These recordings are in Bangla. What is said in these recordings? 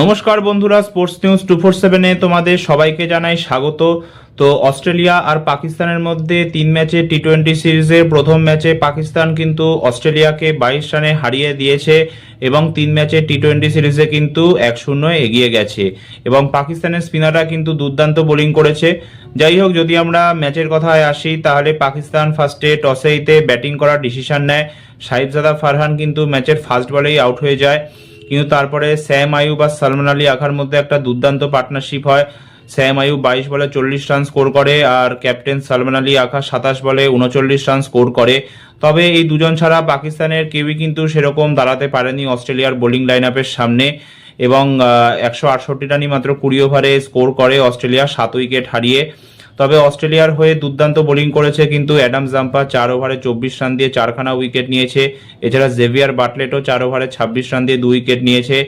নমস্কার বন্ধুরা স্পোর্টস নিউজ টু ফোর সেভেনে তোমাদের সবাইকে জানাই স্বাগত। তো অস্ট্রেলিয়া আর পাকিস্তানের মধ্যে তিন ম্যাচে টি টোয়েন্টি সিরিজের প্রথম ম্যাচে পাকিস্তান কিন্তু অস্ট্রেলিয়াকে বাইশ রানে হারিয়ে দিয়েছে এবং তিন ম্যাচে টি টোয়েন্টি সিরিজে কিন্তু এক শূন্য এগিয়ে গেছে। এবং পাকিস্তানের স্পিনাররা কিন্তু দুর্দান্ত বোলিং করেছে। যাই হোক, যদি আমরা ম্যাচের কথায় আসি, তাহলে পাকিস্তান ফার্স্টে টসেইতে ব্যাটিং করার ডিসিশন নেয়। সাহিবজাদা ফারহান কিন্তু ম্যাচের ফার্স্ট বলেই আউট হয়ে যায়। কিন্তু তারপরে স্যাম আয়ুব আর সালমান আলী আখার মধ্যে একটা দুর্দান্ত পার্টনারশিপ হয়। স্যাম আয়ুব বাইশ বলে চল্লিশ রান স্কোর করে আর ক্যাপ্টেন সালমান আলী আখা সাতাশ বলে উনচল্লিশ রান স্কোর করে। তবে এই দুজন ছাড়া পাকিস্তানের কেউই কিন্তু সেরকম দাঁড়াতে পারেনি অস্ট্রেলিয়ার বোলিং লাইন আপের সামনে এবং একশো আটষট্টি রানই মাত্র কুড়ি ওভারে স্কোর করে অস্ট্রেলিয়া সাত উইকেট হারিয়ে। তবে অস্ট্রেলিয়ার হয়ে দুর্দান্ত বোলিং করেছে কিন্তু অ্যাডাম জাম্পা চার ওভারে চব্বিশ রান দিয়ে চারখানা উইকেট নিয়েছে। এছাড়া জেভিয়ার বাটলেটও চার ওভারে ছাব্বিশ রান দিয়ে দুই উইকেট নিয়েছে।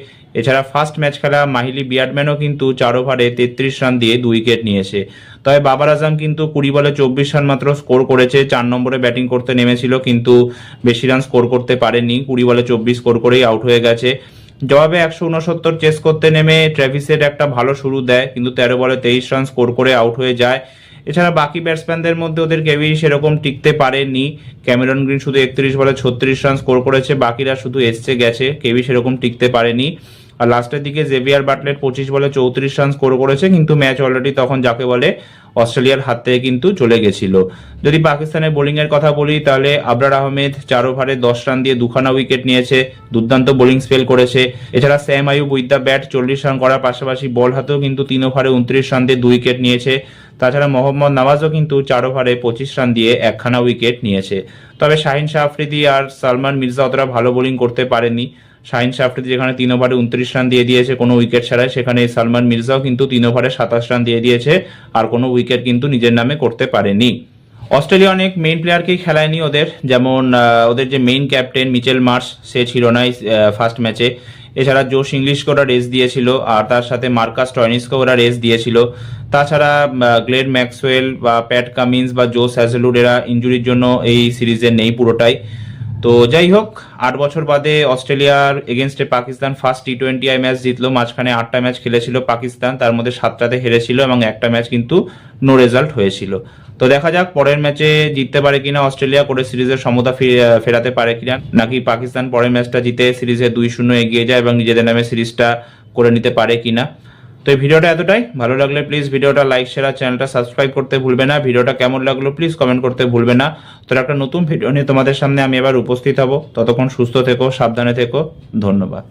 এছাড়া ফার্স্ট ম্যাচ খেলা মাহিলি বিয়ার্ডম্যানও কিন্তু চার ওভারে তেত্রিশ রান দিয়ে দুই উইকেট নিয়েছে। তবে বাবার আজম কিন্তু কুড়ি বলে চব্বিশ রান মাত্র স্কোর করেছে। চার নম্বরে ব্যাটিং করতে নেমেছিল কিন্তু বেশি রান স্কোর করতে পারেনি কুড়ি বলে চব্বিশ স্কোর করেই আউট হয়ে গেছে। জবাবে একশো উনসত্তর চেস করতে নেমে ট্রেভিসের একটা ভালো শুরু দেয়, কিন্তু তেরো বলে তেইশ রান স্কোর করে আউট হয়ে যায়। এছাড়া বাকি ব্যাটসম্যানদের মধ্যে ওদের কেউই সেরকম টিকতে পারেনি। ক্যামেরন গ্রিন শুধু একত্রিশ বলে ছত্রিশ রান স্কোর করেছে, বাকিরা শুধু এসছে, গেছে, কেউই সেরকম টিকতে পারেনি। আর লাস্টের দিকে জেভিয়ার বাটলেট পঁচিশ বলে চৌত্রিশ রান স্কোর করেছে, কিন্তু ম্যাচ অলরেডি তখন যাকে বলে অস্ট্রেলিয়ার হাত থেকে কিন্তু চলে গেছিল। যদি পাকিস্তানের বোলিং এর কথা বলি, তাহলে আবরার আহমেদ চার ওভারে দশ রান দিয়ে দুখানা উইকেট নিয়েছে, দুর্দান্ত বোলিং স্পেল করেছে। এছাড়া Saim Ayub with the bat চল্লিশ রান করার পাশাপাশি বল হাতেও কিন্তু তিন ওভারে উনত্রিশ রান দিয়ে দুই উইকেট নিয়েছে। তাছাড়া মোহাম্মদ নওয়াজও কিন্তু চার ওভারে পঁচিশ রান দিয়ে একখানা উইকেট নিয়েছে। তবে শাহিন শাহ আফ্রিদি আর সালমান মির্জা অতটা ভালো বোলিং করতে পারেনি শাহিন শাহ আফ্রিদি যেখানে তিন ওভারে উনত্রিশ রান দিয়ে দিয়েছে কোনো উইকেট ছাড়াই, সেখানে সালমান মির্জাও কিন্তু তিন ওভারে সাতাশ রান দিয়ে দিয়েছে আর কোনো উইকেট কিন্তু নিজের নামে করতে পারেনি। অস্ট্রেলিয়া অনেক মেইন প্লেয়ারকেই খেলায়নি ওদের, যেমন ওদের যে মেইন ক্যাপ্টেন মিচেল মার্স সে ছিল না ফার্স্ট ম্যাচে এছাড়া জোশ ইংলিশ ওরা রেস দিয়েছিল, আর তার সাথে মার্কাস টয়নিসকে ওরা রেস দিয়েছিল। তাছাড়া গ্লেড ম্যাক্সওয়েল বা প্যাট কামিন্স বা জোস হ্যাজেলুড এরা ইঞ্জুরির জন্য এই সিরিজে নেই পুরোটাই। তো যাই হোক, আট বছর বাদে অস্ট্রেলিয়ার এগেনস্টে Pakistan first T twenty I match জিতলো। মাঝখানে আটটা ম্যাচ খেলেছিল পাকিস্তান, তার মধ্যে সাতটাতে হেরেছিল এবং একটা ম্যাচ কিন্তু নো রেজাল্ট হয়েছিল। তো দেখা যাক পরের ম্যাচে জিততে পারে কিনা অস্ট্রেলিয়া, করে সিরিজের সমতা ফেরাতে পারে কিনা। নাকি পাকিস্তান পরের ম্যাচটা জিতে সিরিজে দুই শূন্য এগিয়ে যায় এবং নিজেদের নামে সিরিজটা করে নিতে পারে কিনা। তো এই ভিডিওটা এতটাই। ভালো লাগলে প্লিজ ভিডিওটা লাইক শেয়ার চ্যানেলটা সাবস্ক্রাইব করতে ভুলবে না। ভিডিওটা কেমন লাগল প্লিজ কমেন্ট করতে ভুলবে না। তো একটা নতুন ভিডিও নিয়ে তোমাদের সামনে আমি এবার উপস্থিত হব। ততক্ষণ সুস্থ থেকো, সাবধানে থেকো। ধন্যবাদ।